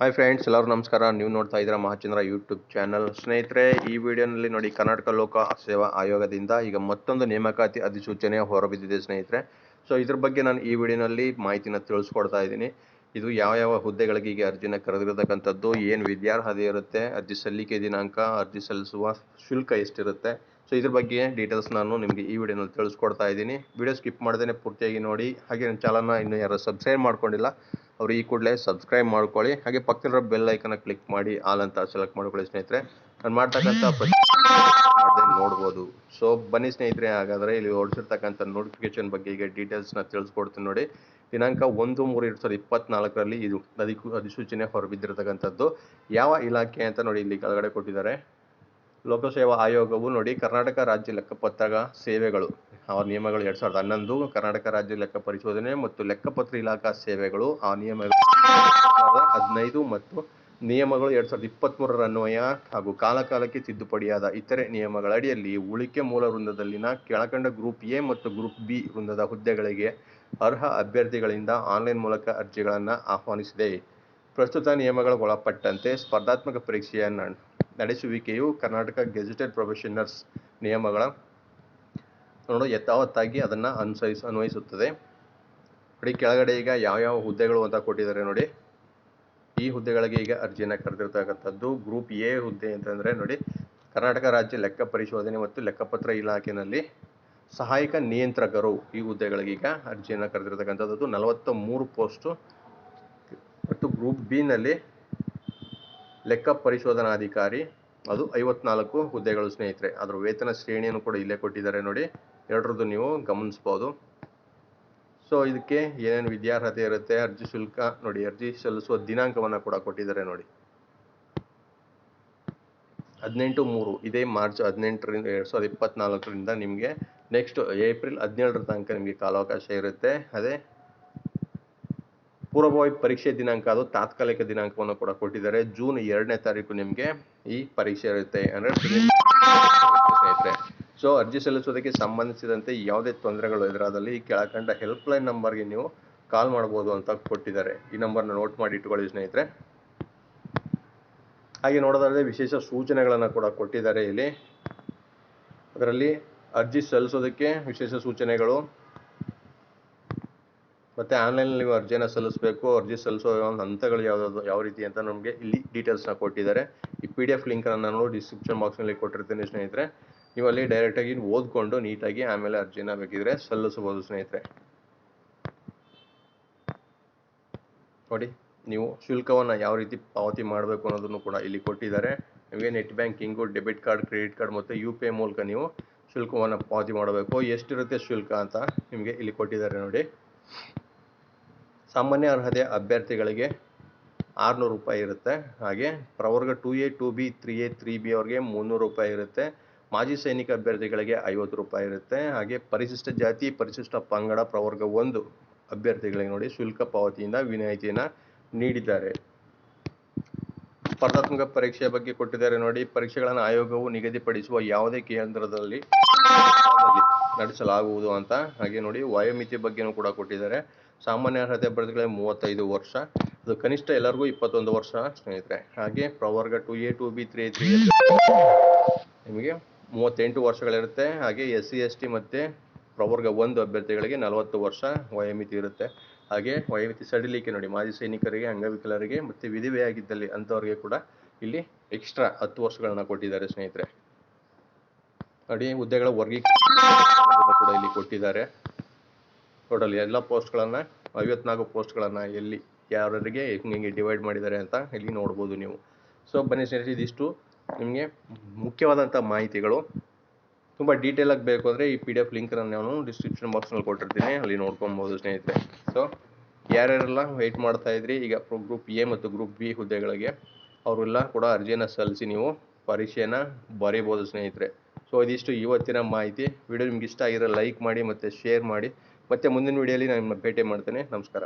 Hi friends ಎಲ್ಲರೂ ನಮಸ್ಕಾರ. ನೀವು ನೋಡ್ತಾ ಇದ್ದೀರಾ ಮಹಾಚಂದ್ರ ಯೂಟ್ಯೂಬ್ ಚಾನಲ್ ಸ್ನೇಹಿತರೆ, ಈ ವಿಡಿಯೋನಲ್ಲಿ ನೋಡಿ ಕರ್ನಾಟಕ ಲೋಕ ಸೇವಾ ಆಯೋಗದಿಂದ ಈಗ ಮತ್ತೊಂದು ನೇಮಕಾತಿ ಅಧಿಸೂಚನೆ ಹೊರಬಿದ್ದಿದೆ ಸ್ನೇಹಿತರೆ. ಸೊ ಇದ್ರ ಬಗ್ಗೆ ನಾನು ಈ ವಿಡಿಯೋನಲ್ಲಿ ಮಾಹಿತಿನ ತಿಳಿಸ್ಕೊಡ್ತಾ ಇದ್ದೀನಿ. ಇದು ಯಾವ ಯಾವ ಹುದ್ದೆಗಳಿಗೆ ಈಗ ಅರ್ಜಿನ ಕರೆದಿರತಕ್ಕಂಥದ್ದು, ಏನು ವಿದ್ಯಾರ್ಹತೆ ಇರುತ್ತೆ, ಅರ್ಜಿ ಸಲ್ಲಿಕೆ ದಿನಾಂಕ, ಅರ್ಜಿ ಸಲ್ಲಿಸುವ ಶುಲ್ಕ ಎಷ್ಟಿರುತ್ತೆ. ಸೊ ಇದ್ರ ಬಗ್ಗೆ ಡೀಟೇಲ್ಸ್ ನಾನು ನಿಮಗೆ ಈ ವಿಡಿಯೋನಲ್ಲಿ ತಿಳಿಸ್ಕೊಡ್ತಾ ಇದ್ದೀನಿ. ವಿಡಿಯೋ ಸ್ಕಿಪ್ ಮಾಡ್ದೇ ಪೂರ್ತಿಯಾಗಿ ನೋಡಿ. ಹಾಗೆ ನನ್ನ ಚಾನಲ್ನ ಇನ್ನೂ ಯಾರು ಸಬ್ಸ್ಕ್ರೈಬ್ ಮಾಡ್ಕೊಂಡಿಲ್ಲ ಅವರು ಈ ಕೂಡಲೇ ಸಬ್ಸ್ಕ್ರೈಬ್ ಮಾಡ್ಕೊಳ್ಳಿ. ಹಾಗೆ ಪಕ್ಕದಲ್ಲಿರೋ ಬೆಲ್ ಐಕನ್ನ ಕ್ಲಿಕ್ ಮಾಡಿ ಆಲ್ ಅಂತ ಸೆಲೆಕ್ಟ್ ಮಾಡ್ಕೊಳ್ಳಿ ಸ್ನೇಹಿತರೆ. ನಾನು ಮಾಡ್ತಕ್ಕಂಥ ನೋಡ್ಬೋದು. ಸೊ ಬನ್ನಿ ಸ್ನೇಹಿತರೆ, ಹಾಗಾದರೆ ಇಲ್ಲಿ ಹೊರಡಿಸಿರ್ತಕ್ಕಂಥ ನೋಟಿಫಿಕೇಶನ್ ಬಗ್ಗೆ ಈಗ ಡೀಟೇಲ್ಸ್ನ ತಿಳಿಸ್ಕೊಡ್ತೀನಿ ನೋಡಿ. ದಿನಾಂಕ ಒಂದು ಮೂರು ಎರಡು ಸಾವಿರದ ಇಪ್ಪತ್ನಾಲ್ಕರಲ್ಲಿ ಇದು ಅಧಿಕ, ಅಧಿಸೂಚನೆ ಹೊರಬಿದ್ದಿರತಕ್ಕಂಥದ್ದು. ಯಾವ ಇಲಾಖೆ ಅಂತ ನೋಡಿ ಇಲ್ಲಿ ಕೆಳಗಡೆ ಕೊಟ್ಟಿದ್ದಾರೆ. ಲೋಕಸೇವಾ ಆಯೋಗವು ನೋಡಿ ಕರ್ನಾಟಕ ರಾಜ್ಯ ಲೆಕ್ಕಪತ್ರಗಳ ಸೇವೆಗಳು, ಆ ನಿಯಮಗಳು ಎರಡ್ ಸಾವಿರದ ಹನ್ನೊಂದು ಕರ್ನಾಟಕ ರಾಜ್ಯ ಲೆಕ್ಕ ಪರಿಶೋಧನೆ ಮತ್ತು ಲೆಕ್ಕಪತ್ರ ಇಲಾಖಾ ಸೇವೆಗಳು, ಆ ನಿಯಮಗಳು ಹದಿನೈದು ಮತ್ತು ನಿಯಮಗಳು ಎರಡ್ ಸಾವಿರದ ಇಪ್ಪತ್ತ್ಮೂರರ ಅನ್ವಯ ಹಾಗೂ ಕಾಲಕಾಲಕ್ಕೆ ತಿದ್ದುಪಡಿಯಾದ ಇತರೆ ನಿಯಮಗಳ ಅಡಿಯಲ್ಲಿ ಉಳಿಕೆ ಮೂಲ ವೃಂದದಲ್ಲಿನ ಕೆಳಕಂಡ ಗ್ರೂಪ್ ಎ ಮತ್ತು ಗ್ರೂಪ್ ಬಿ ವೃಂದದ ಹುದ್ದೆಗಳಿಗೆ ಅರ್ಹ ಅಭ್ಯರ್ಥಿಗಳಿಂದ ಆನ್ಲೈನ್ ಮೂಲಕ ಅರ್ಜಿಗಳನ್ನು ಆಹ್ವಾನಿಸಿದೆ. ಪ್ರಸ್ತುತ ನಿಯಮಗಳ ಒಳಪಟ್ಟಂತೆ ಸ್ಪರ್ಧಾತ್ಮಕ ಪರೀಕ್ಷೆಯ ನಡೆಸುವಿಕೆಯು ಕರ್ನಾಟಕ ಗೆಜೆಟೆಡ್ ಪ್ರೊಫೆಷನರ್ಸ್ ನಿಯಮಗಳ ನೋಡು ಯಥಾವತ್ತಾಗಿ ಅದನ್ನು ಅನುಸರಿಸ ಅನ್ವಯಿಸುತ್ತದೆ. ನೋಡಿ, ಕೆಳಗಡೆ ಈಗ ಯಾವ್ಯಾವ ಹುದ್ದೆಗಳು ಅಂತ ಕೊಟ್ಟಿದ್ದಾರೆ ನೋಡಿ. ಈ ಹುದ್ದೆಗಳಿಗೆ ಈಗ ಅರ್ಜಿಯನ್ನು ಕರೆದಿರ್ತಕ್ಕಂಥದ್ದು ಗ್ರೂಪ್ ಎ ಹುದ್ದೆ ಅಂತಂದರೆ ನೋಡಿ, ಕರ್ನಾಟಕ ರಾಜ್ಯ ಲೆಕ್ಕ ಪರಿಶೋಧನೆ ಮತ್ತು ಲೆಕ್ಕಪತ್ರ ಇಲಾಖೆಯಲ್ಲಿ ಸಹಾಯಕ ನಿಯಂತ್ರಕರು ಈ ಹುದ್ದೆಗಳಿಗೆ ಈಗ ಅರ್ಜಿಯನ್ನು ಕರೆದಿರ್ತಕ್ಕಂಥದ್ದು. ನಲವತ್ತ ಮೂರು ಪೋಸ್ಟು. ಮತ್ತು ಗ್ರೂಪ್ ಬಿನಲ್ಲಿ ಲೆಕ್ಕ ಪರಿಶೋಧನಾಧಿಕಾರಿ, ಅದು ಐವತ್ನಾಲ್ಕು ಹುದ್ದೆಗಳು ಸ್ನೇಹಿತರೆ. ಅದರ ವೇತನ ಶ್ರೇಣಿಯನ್ನು ಕೂಡ ಇಲ್ಲೇ ಕೊಟ್ಟಿದ್ದಾರೆ ನೋಡಿ. ಎರಡರದ್ದು ನೀವು ಗಮನಿಸ್ಬೋದು. ಸೊ ಇದಕ್ಕೆ ಏನೇನು ವಿದ್ಯಾರ್ಹತೆ ಇರುತ್ತೆ, ಅರ್ಜಿ ಶುಲ್ಕ ನೋಡಿ, ಅರ್ಜಿ ಸಲ್ಲಿಸುವ ದಿನಾಂಕವನ್ನು ಕೂಡ ಕೊಟ್ಟಿದ್ದಾರೆ ನೋಡಿ. ಹದಿನೆಂಟು ಮೂರು, ಇದೇ ಮಾರ್ಚ್ ಹದಿನೆಂಟರಿಂದ, ಎರಡು ಸಾವಿರದ ಇಪ್ಪತ್ತ್ನಾಲ್ಕರಿಂದ ನಿಮಗೆ ನೆಕ್ಸ್ಟ್ ಏಪ್ರಿಲ್ ಹದಿನೇಳರ ತನಕ ನಿಮಗೆ ಕಾಲಾವಕಾಶ ಇರುತ್ತೆ. ಅದೇ ಪೂರ್ವಭಾವಿ ಪರೀಕ್ಷೆ ದಿನಾಂಕ ಅದು ತಾತ್ಕಾಲಿಕ ದಿನಾಂಕವನ್ನು ಕೂಡ ಕೊಟ್ಟಿದ್ದಾರೆ. ಜೂನ್ ಎರಡನೇ ತಾರೀಕು ನಿಮಗೆ ಈ ಪರೀಕ್ಷೆ ಇರುತ್ತೆ ಅಂದರೆ ಸ್ನೇಹಿತರೆ, ಸೊ ಅರ್ಜಿ ಸಲ್ಲಿಸೋದಕ್ಕೆ ಸಂಬಂಧಿಸಿದಂತೆ ಯಾವುದೇ ತೊಂದರೆಗಳು ಎದುರಾದಲ್ಲಿ ಈ ಕೆಳಕಂಡ ಹೆಲ್ಪ್ಲೈನ್ ನಂಬರ್ಗೆ ನೀವು ಕಾಲ್ ಮಾಡ್ಬೋದು ಅಂತ ಕೊಟ್ಟಿದ್ದಾರೆ. ಈ ನಂಬರ್ನ ನೋಟ್ ಮಾಡಿ ಇಟ್ಕೊಳ್ಳಿ ಸ್ನೇಹಿತರೆ. ಹಾಗೆ ನೋಡೋದಾದ್ರೆ ವಿಶೇಷ ಸೂಚನೆಗಳನ್ನು ಕೂಡ ಕೊಟ್ಟಿದ್ದಾರೆ ಇಲ್ಲಿ. ಅದರಲ್ಲಿ ಅರ್ಜಿ ಸಲ್ಲಿಸೋದಕ್ಕೆ ವಿಶೇಷ ಸೂಚನೆಗಳು ಮತ್ತು ಆನ್ಲೈನಲ್ಲಿ ನೀವು ಅರ್ಜಿನ ಸಲ್ಲಿಸಬೇಕು, ಅರ್ಜಿ ಸಲ್ಲಿಸೋ ಒಂದು ಹಂತಗಳು ಯಾವ್ದು ಯಾವ ರೀತಿ ಅಂತ ನಮಗೆ ಇಲ್ಲಿ ಡೀಟೇಲ್ಸ್ನ ಕೊಟ್ಟಿದ್ದಾರೆ. ಈ ಪಿ ಡಿ ಎಫ್ ಲಿಂಕನ್ನು ನಾನು ಡಿಸ್ಕ್ರಿಪ್ಷನ್ ಬಾಕ್ಸ್ನಲ್ಲಿ ಕೊಟ್ಟಿರ್ತೀನಿ ಸ್ನೇಹಿತರೆ. ನೀವು ಅಲ್ಲಿ ಡೈರೆಕ್ಟಾಗಿ ಓದ್ಕೊಂಡು ನೀಟಾಗಿ ಆಮೇಲೆ ಅರ್ಜಿನ ಬೇಕಿದ್ರೆ ಸಲ್ಲಿಸಬಹುದು ಸ್ನೇಹಿತರೆ. ನೋಡಿ, ನೀವು ಶುಲ್ಕವನ್ನು ಯಾವ ರೀತಿ ಪಾವತಿ ಮಾಡಬೇಕು ಅನ್ನೋದನ್ನು ಕೂಡ ಇಲ್ಲಿ ಕೊಟ್ಟಿದ್ದಾರೆ. ನಿಮಗೆ net banking debit card credit card ಮತ್ತು ಯು ಪಿ ಐ ಮೂಲಕ ನೀವು ಶುಲ್ಕವನ್ನು ಪಾವತಿ ಮಾಡಬೇಕು. ಎಷ್ಟಿರುತ್ತೆ ಶುಲ್ಕ ಅಂತ ನಿಮಗೆ ಇಲ್ಲಿ ಕೊಟ್ಟಿದ್ದಾರೆ ನೋಡಿ. ಸಾಮಾನ್ಯ ಅರ್ಹತೆ ಅಭ್ಯರ್ಥಿಗಳಿಗೆ ಆರುನೂರು ರೂಪಾಯಿ ಇರುತ್ತೆ. ಹಾಗೆ ಪ್ರವರ್ಗ two A, two B, three A, three B ಅವ್ರಿಗೆ ಮುನ್ನೂರು ರೂಪಾಯಿ ಇರುತ್ತೆ. ಮಾಜಿ ಸೈನಿಕ ಅಭ್ಯರ್ಥಿಗಳಿಗೆ ಐವತ್ತು ರೂಪಾಯಿ ಇರುತ್ತೆ. ಹಾಗೆ ಪರಿಶಿಷ್ಟ ಜಾತಿ, ಪರಿಶಿಷ್ಟ ಪಂಗಡ, ಪ್ರವರ್ಗ ಒಂದು ಅಭ್ಯರ್ಥಿಗಳಿಗೆ ನೋಡಿ ಶುಲ್ಕ ಪಾವತಿಯಿಂದ ವಿನಾಯಿತಿಯನ್ನು ನೀಡಿದ್ದಾರೆ. ಸ್ಪರ್ಧಾತ್ಮಕ ಪರೀಕ್ಷೆಯ ಬಗ್ಗೆ ಕೊಟ್ಟಿದ್ದಾರೆ ನೋಡಿ. ಪರೀಕ್ಷೆಗಳನ್ನು ಆಯೋಗವು ನಿಗದಿಪಡಿಸುವ ಯಾವುದೇ ಕೇಂದ್ರದಲ್ಲಿ ನಡೆಸಲಾಗುವುದು ಅಂತ ಹಾಗೆ ನೋಡಿ. ವಯೋಮಿತಿ ಬಗ್ಗೆನೂ ಕೂಡ ಕೊಟ್ಟಿದ್ದಾರೆ. ಸಾಮಾನ್ಯ ಅರ್ಹತೆ ಅಭ್ಯರ್ಥಿಗಳಿಗೆ ಮೂವತ್ತೈದು ವರ್ಷ. ಅದು ಕನಿಷ್ಠ ಎಲ್ಲರಿಗೂ ಇಪ್ಪತ್ತೊಂದು ವರ್ಷ, ಸ್ನೇಹಿತರೆ. ಹಾಗೆ ಪ್ರವರ್ಗ two A two B three three ನಿಮಗೆ ಮೂವತ್ತೆಂಟು ವರ್ಷಗಳಿರುತ್ತೆ. ಹಾಗೆ ಎಸ್ ಸಿ, ಎಸ್ ಟಿ ಮತ್ತು ಪ್ರವರ್ಗ ಒಂದು ಅಭ್ಯರ್ಥಿಗಳಿಗೆ ನಲವತ್ತು ವರ್ಷ ವಯೋಮಿತಿ ಇರುತ್ತೆ. ಹಾಗೆ ವಯೋಮಿತಿ ಸಡಿಲಿಕೆ ನೋಡಿ, ಮಾಜಿ ಸೈನಿಕರಿಗೆ, ಅಂಗವಿಕಲರಿಗೆ ಮತ್ತು ವಿಧಿವೆಯಾಗಿದ್ದಲ್ಲಿ ಅಂಥವ್ರಿಗೆ ಕೂಡ ಇಲ್ಲಿ ಎಕ್ಸ್ಟ್ರಾ ಹತ್ತು ವರ್ಷಗಳನ್ನ ಕೊಟ್ಟಿದ್ದಾರೆ ಸ್ನೇಹಿತರೆ. ನೋಡಿ ಹುದ್ದೆಗಳ ವರ್ಗೀಕರಣ ಕೂಡ ಇಲ್ಲಿ ಕೊಟ್ಟಿದ್ದಾರೆ. ಟೋಟಲ್ ಎಲ್ಲ ಪೋಸ್ಟ್ಗಳನ್ನು, ಐವತ್ನಾಲ್ಕು ಪೋಸ್ಟ್ಗಳನ್ನು ಎಲ್ಲಿ ಯಾರಿಗೆ ಹೆಂಗೆ ಡಿವೈಡ್ ಮಾಡಿದ್ದಾರೆ ಅಂತ ಇಲ್ಲಿ ನೋಡ್ಬೋದು ನೀವು. ಸೊ ಬನ್ನಿ ಸ್ನೇಹಿತರೆ, ಇದಿಷ್ಟು. ನಿಮಗೆ ಮುಖ್ಯವಾದಂಥ ಮಾಹಿತಿಗಳು. ತುಂಬ ಡೀಟೇಲಾಗಿ ಬೇಕು ಅಂದರೆ ಈ ಪಿ ಡಿ ಎಫ್ ಲಿಂಕನ್ನು ನಾನು ಡಿಸ್ಕ್ರಿಪ್ಷನ್ ಬಾಕ್ಸ್ನಲ್ಲಿ ಕೊಟ್ಟಿರ್ತೀನಿ. ಅಲ್ಲಿ ನೋಡ್ಕೊಬೋದು ಸ್ನೇಹಿತರೆ. ಸೊ ಯಾರ್ಯಾರೆಲ್ಲ ವೆಯ್ಟ್ ಮಾಡ್ತಾ ಇದ್ರಿ, ಈಗ ಗ್ರೂಪ್ ಎ ಮತ್ತು ಗ್ರೂಪ್ ಬಿ ಹುದ್ದೆಗಳಿಗೆ, ಅವರೆಲ್ಲ ಕೂಡ ಅರ್ಜಿಯನ್ನು ಸಲ್ಲಿಸಿ ನೀವು ಪರೀಕ್ಷೆಯನ್ನು ಬರೀಬೋದು ಸ್ನೇಹಿತರೆ. ಸೊ ಇದಿಷ್ಟು ಇವತ್ತಿನ ಮಾಹಿತಿ. ವಿಡಿಯೋ ನಿಮ್ಗೆ ಇಷ್ಟ ಆಗಿರೋ ಲೈಕ್ ಮಾಡಿ ಮತ್ತು ಶೇರ್ ಮಾಡಿ. ಮತ್ತು ಮುಂದಿನ ವಿಡಿಯೋಲಿ ನಾನು ಭೇಟಿ ಮಾಡ್ತೇನೆ. ನಮಸ್ಕಾರ.